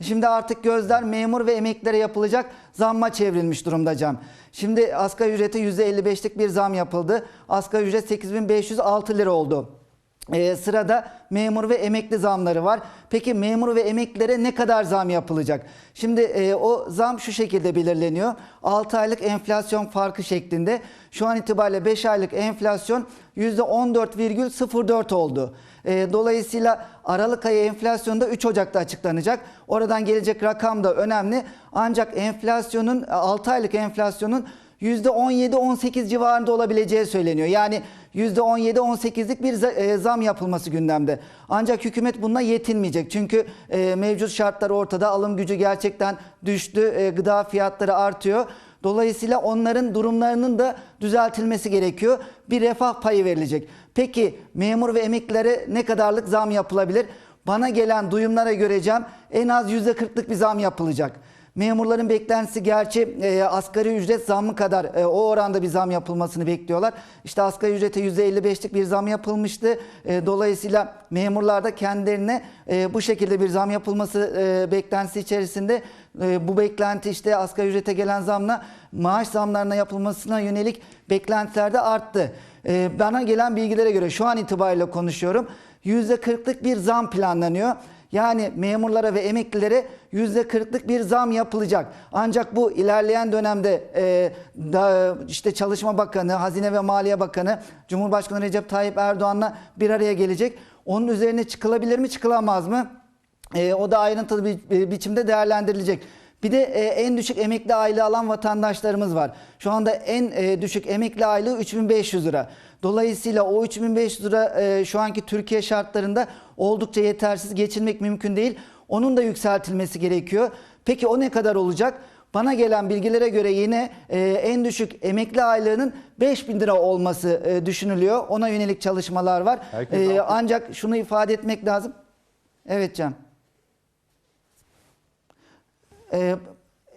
Şimdi artık gözler memur ve emeklilere yapılacak zamma çevrilmiş durumda Cem. Şimdi asgari ücrete %55'lik bir zam yapıldı. Asgari ücret 8506 lira oldu. Ee, sırada memur ve emekli zamları var. Peki memur ve emeklilere ne kadar zam yapılacak? Şimdi e, o zam şu şekilde belirleniyor. 6 aylık enflasyon farkı şeklinde. Şu an itibariyle 5 aylık enflasyon %14,04 oldu. E, dolayısıyla Aralık ayı enflasyonda 3 Ocak'ta açıklanacak. Oradan gelecek rakam da önemli. Ancak enflasyonun 6 aylık enflasyonun %17-18 civarında olabileceği söyleniyor. Yani %17-18'lik bir e, zam yapılması gündemde. Ancak hükümet bununla yetinmeyecek. Çünkü e, mevcut şartlar ortada. Alım gücü gerçekten düştü. E, Gıda fiyatları artıyor. Dolayısıyla onların durumlarının da düzeltilmesi gerekiyor. Bir refah payı verilecek. Peki memur ve emeklilere ne kadarlık zam yapılabilir? Bana gelen duyumlara göreceğim en az %40'lık bir zam yapılacak. Memurların beklentisi gerçi e, asgari ücret zammı kadar e, o oranda bir zam yapılmasını bekliyorlar. İşte asgari ücrete %55'lik bir zam yapılmıştı. E, dolayısıyla memurlar da kendilerine e, bu şekilde bir zam yapılması e, beklentisi içerisinde e, bu beklenti işte asgari ücrete gelen zamla maaş zamlarına yapılmasına yönelik beklentiler de arttı. E, bana gelen bilgilere göre şu an itibariyle konuşuyorum. %40'lık bir zam planlanıyor. Yani memurlara ve emeklilere %40'lık bir zam yapılacak. Ancak bu ilerleyen dönemde e, da, işte Çalışma Bakanı, Hazine ve Maliye Bakanı, Cumhurbaşkanı Recep Tayyip Erdoğan'la bir araya gelecek. Onun üzerine çıkılabilir mi, çıkılamaz mı? E, o da ayrıntılı bir bir biçimde değerlendirilecek. Bir de e, en düşük emekli aylığı alan vatandaşlarımız var. Şu anda en e, düşük emekli aylığı 3500 lira. Dolayısıyla o 3500 lira e, şu anki Türkiye şartlarında oldukça yetersiz geçirmek mümkün değil. Onun da yükseltilmesi gerekiyor. Peki o ne kadar olacak? Bana gelen bilgilere göre yine e, en düşük emekli aylığının 5000 lira olması e, düşünülüyor. Ona yönelik çalışmalar var. Herkes E, ancak şunu ifade etmek lazım. Evet Can. Ee,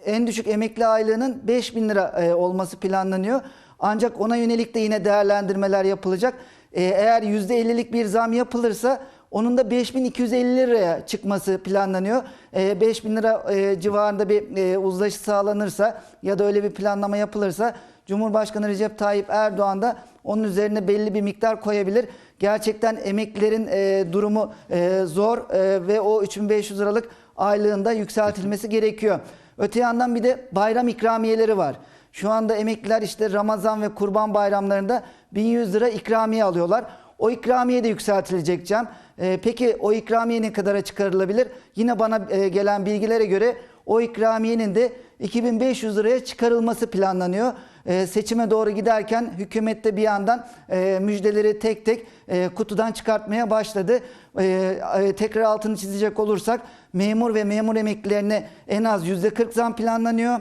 en düşük emekli aylığının 5000 lira e, olması planlanıyor. Ancak ona yönelik de yine değerlendirmeler yapılacak. Ee, eğer %50'lik bir zam yapılırsa onun da 5250 liraya çıkması planlanıyor. Ee, 5000 lira e, civarında bir e, uzlaşı sağlanırsa ya da öyle bir planlama yapılırsa Cumhurbaşkanı Recep Tayyip Erdoğan da onun üzerine belli bir miktar koyabilir. Gerçekten emeklilerin e, durumu e, zor e, ve o 3500 liralık aylığında yükseltilmesi gerekiyor. Öte yandan bir de bayram ikramiyeleri var. Şu anda emekliler işte Ramazan ve Kurban bayramlarında 1100 lira ikramiye alıyorlar. O ikramiye de yükseltilecek Cem. Ee, peki o ikramiye ne kadara çıkarılabilir? Yine bana e, gelen bilgilere göre o ikramiyenin de 2500 liraya çıkarılması planlanıyor. Ee, seçime doğru giderken hükümette bir yandan e, müjdeleri tek tek e, kutudan çıkartmaya başladı. E, tekrar altını çizecek olursak memur ve memur emeklilerine en az %40 zam planlanıyor.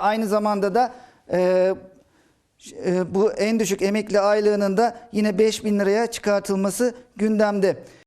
Aynı zamanda da bu en düşük emekli aylığının da yine 5000 liraya çıkartılması gündemde.